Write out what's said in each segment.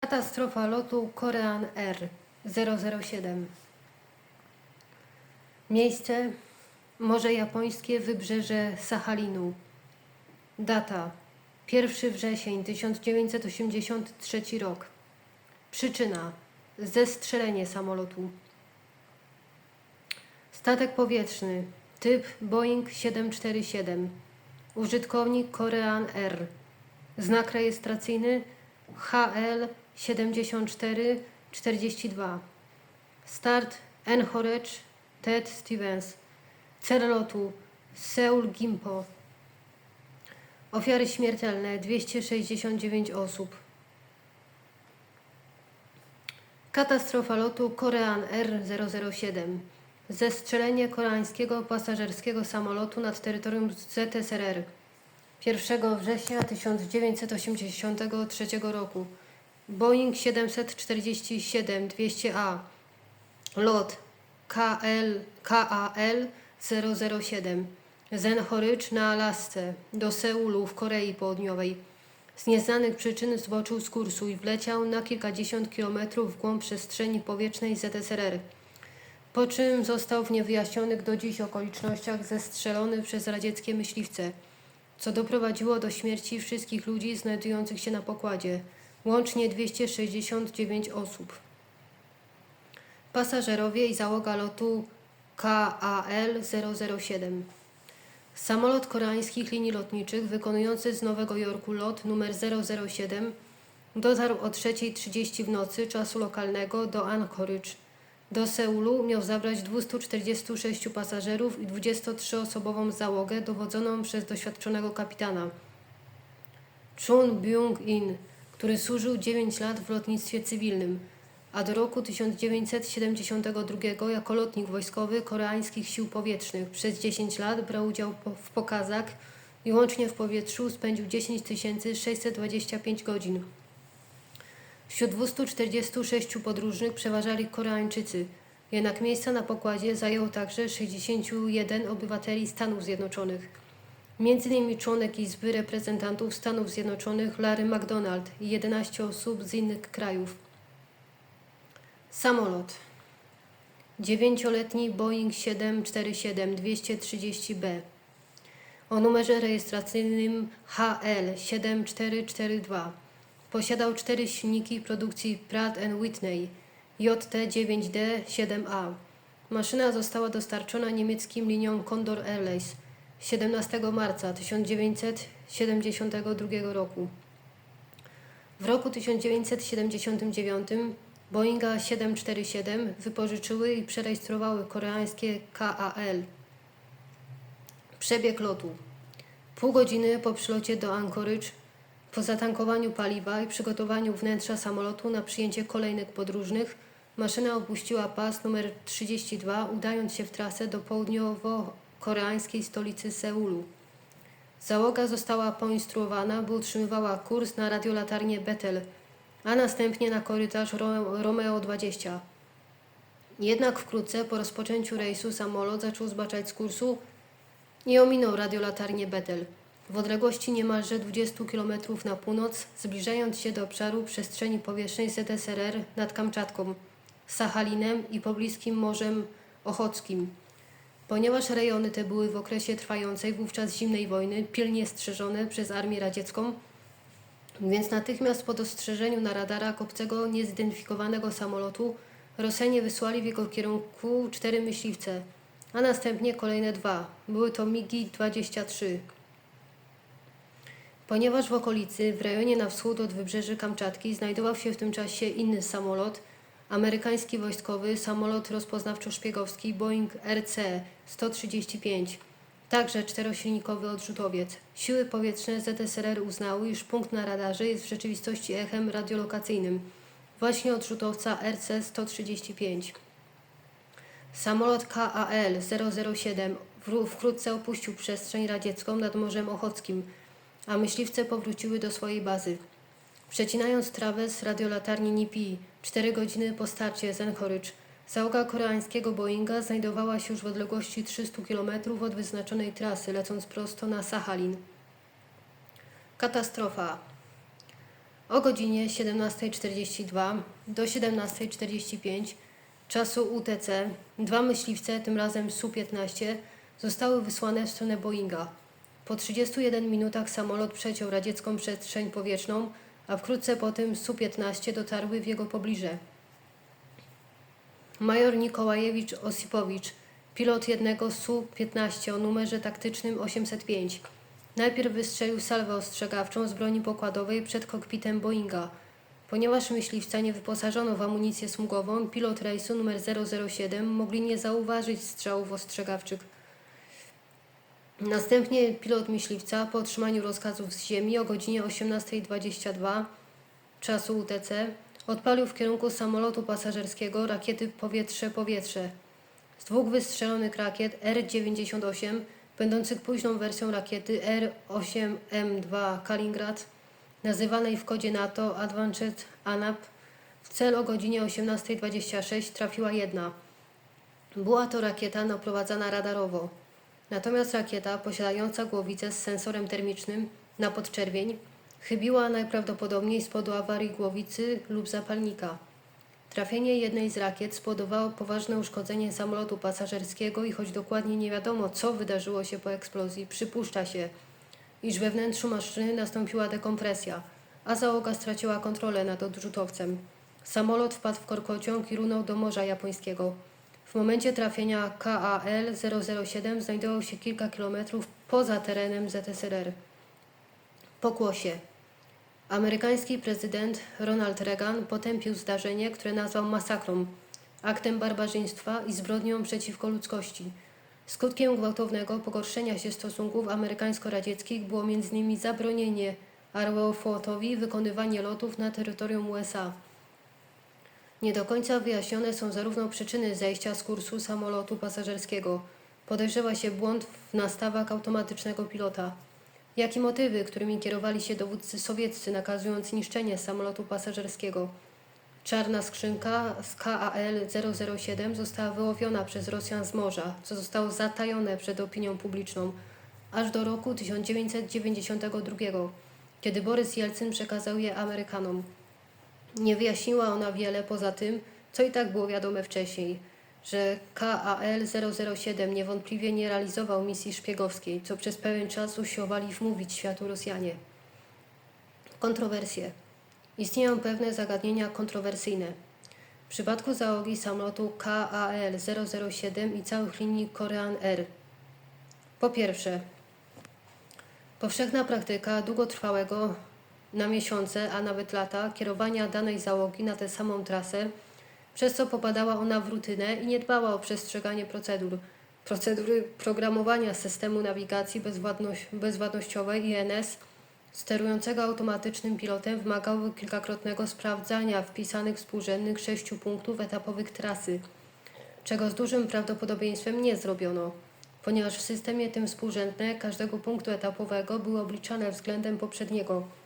Katastrofa lotu Korean Air 007. Miejsce Morze Japońskie, wybrzeże Sachalinu. Data 1 wrzesień 1983 rok. Przyczyna zestrzelenie samolotu. Statek powietrzny typ Boeing 747. Użytkownik Korean Air. Znak rejestracyjny HL 7442. Start Anchorage Ted Stevens. Cel lotu Seoul Gimpo. Ofiary śmiertelne 269 osób. Katastrofa lotu Korean Air 007. Zestrzelenie koreańskiego pasażerskiego samolotu nad terytorium ZSRR 1 września 1983 roku. Boeing 747-200A. Lot KL, KAL 007 z Anchorage na Alasce do Seulu w Korei Południowej. Z nieznanych przyczyn zboczył z kursu i wleciał na kilkadziesiąt kilometrów w głąb przestrzeni powietrznej ZSRR. Po czym został w niewyjaśnionych do dziś okolicznościach zestrzelony przez radzieckie myśliwce, co doprowadziło do śmierci wszystkich ludzi znajdujących się na pokładzie, łącznie 269 osób. Pasażerowie i załoga lotu KAL 007. Samolot koreańskich linii lotniczych wykonujący z Nowego Jorku lot numer 007 dotarł o 3.30 w nocy czasu lokalnego do Anchorage. Do Seulu miał zabrać 246 pasażerów i 23-osobową załogę dowodzoną przez doświadczonego kapitana Chun Byung-in, który służył 9 lat w lotnictwie cywilnym, a do roku 1972 jako lotnik wojskowy koreańskich sił powietrznych przez 10 lat brał udział w pokazach i łącznie w powietrzu spędził 10 625 godzin. Wśród 246 podróżnych przeważali Koreańczycy, jednak miejsca na pokładzie zajął także 61 obywateli Stanów Zjednoczonych. Między innymi członek Izby Reprezentantów Stanów Zjednoczonych Larry McDonald i 11 osób z innych krajów. Samolot. Dziewięcioletni Boeing 747-230B o numerze rejestracyjnym HL7442. Posiadał cztery silniki produkcji Pratt Whitney JT9D-7A. Maszyna została dostarczona niemieckim liniom Condor Airlines 17 marca 1972 roku. W roku 1979 Boeinga 747 wypożyczyły i przerejestrowały koreańskie KAL. Przebieg lotu. Pół godziny po przylocie do Anchorage, po zatankowaniu paliwa i przygotowaniu wnętrza samolotu na przyjęcie kolejnych podróżnych, maszyna opuściła pas numer 32, udając się w trasę do południowo-koreańskiej stolicy Seulu. Załoga została poinstruowana, by utrzymywała kurs na radiolatarnię Bethel, a następnie na korytarz Ro- Romeo 20. Jednak wkrótce po rozpoczęciu rejsu samolot zaczął zbaczać z kursu i ominął radiolatarnię Bethel. W odległości niemalże 20 km na północ, zbliżając się do obszaru przestrzeni powietrznej ZSRR nad Kamczatką, Sachalinem i pobliskim Morzem Ochockim. Ponieważ rejony te były w okresie trwającej wówczas zimnej wojny pilnie strzeżone przez Armię Radziecką, więc natychmiast po dostrzeżeniu na radarach obcego niezidentyfikowanego samolotu Rosjanie wysłali w jego kierunku cztery myśliwce, a następnie kolejne dwa. Były to MiGi-23. Ponieważ w okolicy, w rejonie na wschód od wybrzeży Kamczatki, znajdował się w tym czasie inny samolot, amerykański wojskowy samolot rozpoznawczo-szpiegowski Boeing RC-135, także czterosilnikowy odrzutowiec. Siły powietrzne ZSRR uznały, iż punkt na radarze jest w rzeczywistości echem radiolokacyjnym, właśnie odrzutowca RC-135. Samolot KAL 007 wró- wkrótce opuścił przestrzeń radziecką nad Morzem Ochockim, a myśliwce powróciły do swojej bazy. Przecinając trawę z radiolatarni NIPI 4 godziny po starcie z Anchorage, załoga koreańskiego Boeinga znajdowała się już w odległości 300 km od wyznaczonej trasy, lecąc prosto na Sachalin. Katastrofa. o godzinie 17.42 do 17.45 czasu UTC dwa myśliwce, tym razem Su-15, zostały wysłane w stronę Boeinga. Po 31 minutach samolot przeciął radziecką przestrzeń powietrzną, a wkrótce po tym Su-15 dotarły w jego pobliże. Major Nikołajewicz Osipowicz, pilot jednego Su-15 o numerze taktycznym 805. Najpierw wystrzelił salwę ostrzegawczą z broni pokładowej przed kokpitem Boeinga. Ponieważ myśliwca nie wyposażono w amunicję smugową, pilot rejsu numer 007 mogli nie zauważyć strzałów ostrzegawczych. Następnie pilot myśliwca po otrzymaniu rozkazów z ziemi o godzinie 18.22 czasu UTC odpalił w kierunku samolotu pasażerskiego rakiety powietrze-powietrze. Z dwóch wystrzelonych rakiet R-98, będących późną wersją rakiety R-8M2 Kaliningrad, nazywanej w kodzie NATO Advanced ANAP, w cel o godzinie 18.26 trafiła jedna. Była to rakieta naprowadzana radarowo. Natomiast rakieta posiadająca głowicę z sensorem termicznym na podczerwień chybiła najprawdopodobniej z awarii głowicy lub zapalnika. Trafienie jednej z rakiet spowodowało poważne uszkodzenie samolotu pasażerskiego i choć dokładnie nie wiadomo, co wydarzyło się po eksplozji, przypuszcza się, iż we wnętrzu maszyny nastąpiła dekompresja, a załoga straciła kontrolę nad odrzutowcem. Samolot wpadł w korkociąg i runął do Morza Japońskiego. W momencie trafienia KAL-007 znajdował się kilka kilometrów poza terenem ZSRR. Pokłosie. Amerykański prezydent Ronald Reagan potępił zdarzenie, które nazwał masakrą, aktem barbarzyństwa i zbrodnią przeciwko ludzkości. Skutkiem gwałtownego pogorszenia się stosunków amerykańsko-radzieckich było m.in. zabronienie Aeroflotowi wykonywania lotów na terytorium USA. Nie do końca wyjaśnione są zarówno przyczyny zejścia z kursu samolotu pasażerskiego. Podejrzewa się błąd w nastawach automatycznego pilota. Jak i motywy, którymi kierowali się dowódcy sowieccy, nakazując niszczenie samolotu pasażerskiego. Czarna skrzynka z KAL-007 została wyłowiona przez Rosjan z morza, co zostało zatajone przed opinią publiczną, aż do roku 1992, kiedy Borys Jelcyn przekazał je Amerykanom. Nie wyjaśniła ona wiele poza tym, co i tak było wiadome wcześniej, że KAL-007 niewątpliwie nie realizował misji szpiegowskiej, co przez pewien czas usiłowali wmówić światu Rosjanie. Kontrowersje. Istnieją pewne zagadnienia kontrowersyjne. W przypadku załogi samolotu KAL-007 i całych linii Korean Air. Po pierwsze, powszechna praktyka długotrwałego na miesiące, a nawet lata kierowania danej załogi na tę samą trasę, przez co popadała ona w rutynę i nie dbała o przestrzeganie procedur. Procedury programowania systemu nawigacji bezwładność, bezwładnościowej INS sterującego automatycznym pilotem wymagały kilkakrotnego sprawdzania wpisanych współrzędnych sześciu punktów etapowych trasy, czego z dużym prawdopodobieństwem nie zrobiono, ponieważ w systemie tym współrzędne każdego punktu etapowego były obliczane względem poprzedniego.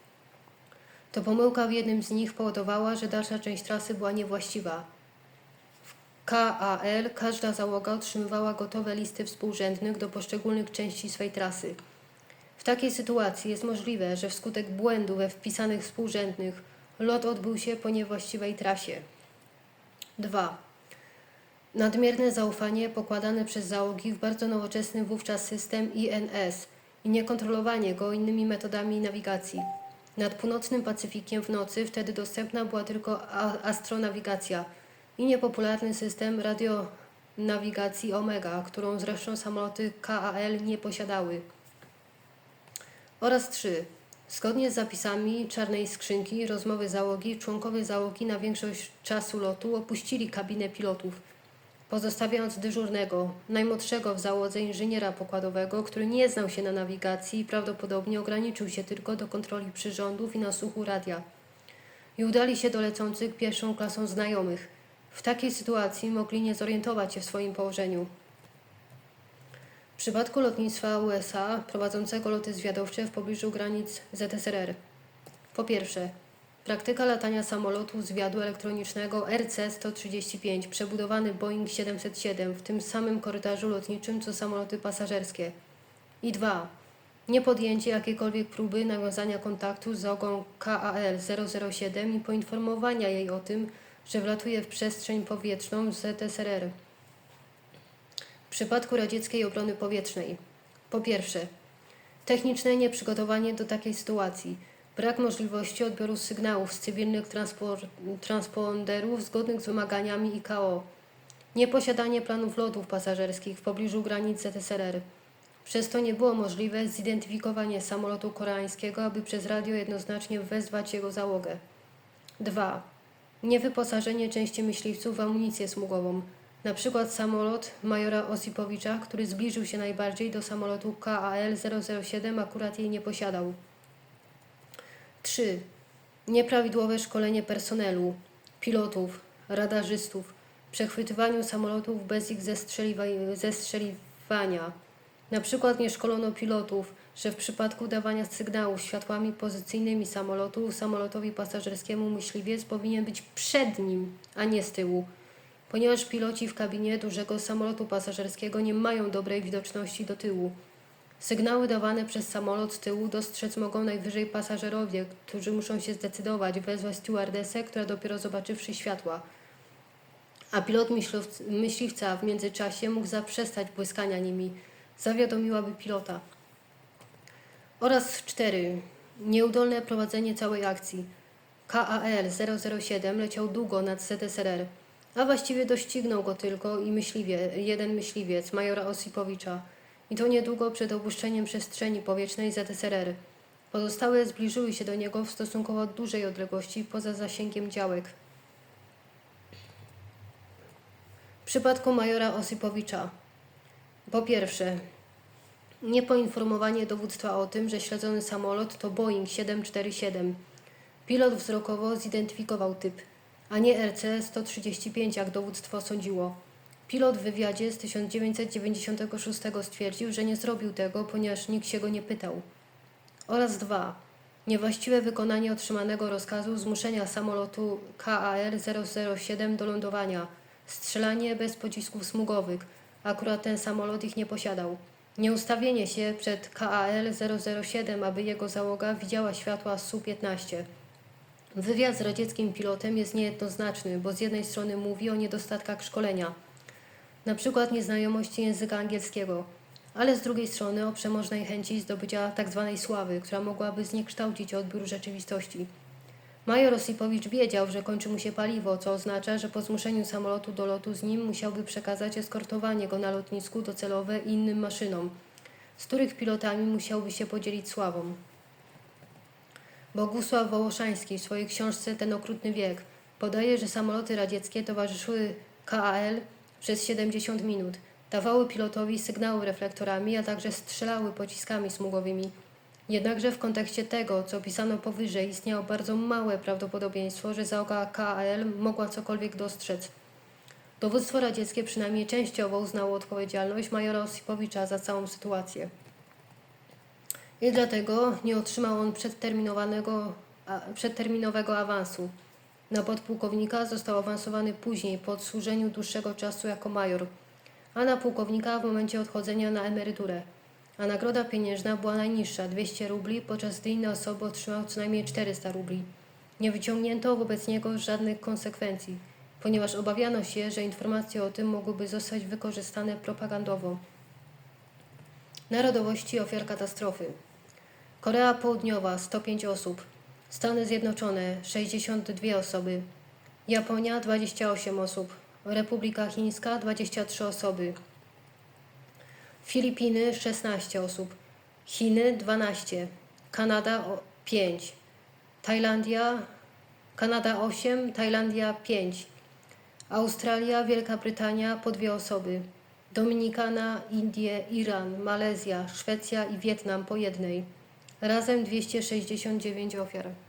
To pomyłka w jednym z nich powodowała, że dalsza część trasy była niewłaściwa. W KAL każda załoga otrzymywała gotowe listy współrzędnych do poszczególnych części swej trasy. W takiej sytuacji jest możliwe, że wskutek błędu we wpisanych współrzędnych lot odbył się po niewłaściwej trasie. 2. Nadmierne zaufanie pokładane przez załogi w bardzo nowoczesny wówczas system INS i niekontrolowanie go innymi metodami nawigacji. Nad północnym Pacyfikiem w nocy wtedy dostępna była tylko astronawigacja i niepopularny system radionawigacji Omega, którą zresztą samoloty KAL nie posiadały. Oraz 3. Zgodnie z zapisami czarnej skrzynki rozmowy załogi, członkowie załogi na większość czasu lotu opuścili kabinę pilotów, pozostawiając dyżurnego, najmłodszego w załodze inżyniera pokładowego, który nie znał się na nawigacji i prawdopodobnie ograniczył się tylko do kontroli przyrządów i nasłuchu radia. I udali się do lecących pierwszą klasą znajomych. W takiej sytuacji mogli nie zorientować się w swoim położeniu. W przypadku lotnictwa USA prowadzącego loty zwiadowcze w pobliżu granic ZSRR. Po pierwsze, praktyka latania samolotu zwiadu elektronicznego RC-135, przebudowany Boeing 707 w tym samym korytarzu lotniczym co samoloty pasażerskie. I dwa, niepodjęcie jakiejkolwiek próby nawiązania kontaktu z załogą KAL 007 i poinformowania jej o tym, że wlatuje w przestrzeń powietrzną ZSRR. W przypadku radzieckiej obrony powietrznej. Po pierwsze, techniczne nieprzygotowanie do takiej sytuacji. Brak możliwości odbioru sygnałów z cywilnych transponderów zgodnych z wymaganiami ICAO. Nieposiadanie planów lotów pasażerskich w pobliżu granic ZSRR. Przez to nie było możliwe zidentyfikowanie samolotu koreańskiego, aby przez radio jednoznacznie wezwać jego załogę. 2. Niewyposażenie części myśliwców w amunicję smugową. Przykład samolot majora Osipowicza, który zbliżył się najbardziej do samolotu KAL 007, akurat jej nie posiadał. 3. Nieprawidłowe szkolenie personelu, pilotów, radarzystów, przechwytywaniu samolotów bez ich zestrzeliwa- zestrzeliwania. Na przykład nie szkolono pilotów, że w przypadku dawania sygnałów światłami pozycyjnymi samolotu samolotowi pasażerskiemu myśliwiec powinien być przed nim, a nie z tyłu, ponieważ piloci w kabinie dużego samolotu pasażerskiego nie mają dobrej widoczności do tyłu. Sygnały dawane przez samolot z tyłu dostrzec mogą najwyżej pasażerowie, którzy muszą się zdecydować, wezwać stewardesę, która dopiero zobaczywszy światła. A pilot myśliwca w międzyczasie mógł zaprzestać błyskania nimi. Zawiadomiłaby pilota. Oraz 4. Nieudolne prowadzenie całej akcji. KAL 007 leciał długo nad ZSRR, a właściwie doścignął go tylko i myśliwie, jeden myśliwiec, majora Osipowicza. I to niedługo przed opuszczeniem przestrzeni powietrznej ZSRR. Pozostałe zbliżyły się do niego w stosunkowo dużej odległości poza zasięgiem działek. W przypadku majora Osipowicza. Po pierwsze, niepoinformowanie dowództwa o tym, że śledzony samolot to Boeing 747. Pilot wzrokowo zidentyfikował typ, a nie RC-135, jak dowództwo sądziło. Pilot w wywiadzie z 1996 stwierdził, że nie zrobił tego, ponieważ nikt się go nie pytał. Oraz dwa. Niewłaściwe wykonanie otrzymanego rozkazu zmuszenia samolotu KAL 007 do lądowania. Strzelanie bez pocisków smugowych. Akurat ten samolot ich nie posiadał. Nieustawienie się przed KAL 007, aby jego załoga widziała światła Su-15. Wywiad z radzieckim pilotem jest niejednoznaczny, bo z jednej strony mówi o niedostatkach szkolenia, na przykład nieznajomości języka angielskiego, ale z drugiej strony o przemożnej chęci zdobycia tzw. sławy, która mogłaby zniekształcić odbiór rzeczywistości. Major Osipowicz wiedział, że kończy mu się paliwo, co oznacza, że po zmuszeniu samolotu do lotu z nim musiałby przekazać eskortowanie go na lotnisku docelowe innym maszynom, z których pilotami musiałby się podzielić sławą. Bogusław Wołoszański w swojej książce Ten okrutny wiek podaje, że samoloty radzieckie towarzyszyły KAL przez 70 minut, dawały pilotowi sygnały reflektorami, a także strzelały pociskami smugowymi. Jednakże w kontekście tego, co opisano powyżej, istniało bardzo małe prawdopodobieństwo, że załoga KAL mogła cokolwiek dostrzec. Dowództwo radzieckie przynajmniej częściowo uznało odpowiedzialność majora Osipowicza za całą sytuację. I dlatego nie otrzymał on przedterminowanego, przedterminowego awansu. Na podpułkownika został awansowany później po odsłużeniu dłuższego czasu jako major, a na pułkownika w momencie odchodzenia na emeryturę. A nagroda pieniężna była najniższa 200 rubli, podczas gdy inne osoby otrzymały co najmniej 400 rubli. Nie wyciągnięto wobec niego żadnych konsekwencji, ponieważ obawiano się, że informacje o tym mogłyby zostać wykorzystane propagandowo. Narodowości ofiar katastrofy. Korea Południowa 105 osób, Stany Zjednoczone 62 osoby, Japonia 28 osób, Republika Chińska 23 osoby, Filipiny 16 osób, Chiny 12, Kanada 5, Tajlandia, Kanada 8, Tajlandia 5, Australia, Wielka Brytania po dwie osoby, Dominikana, Indie, Iran, Malezja, Szwecja i Wietnam po jednej. Razem 269 ofiar.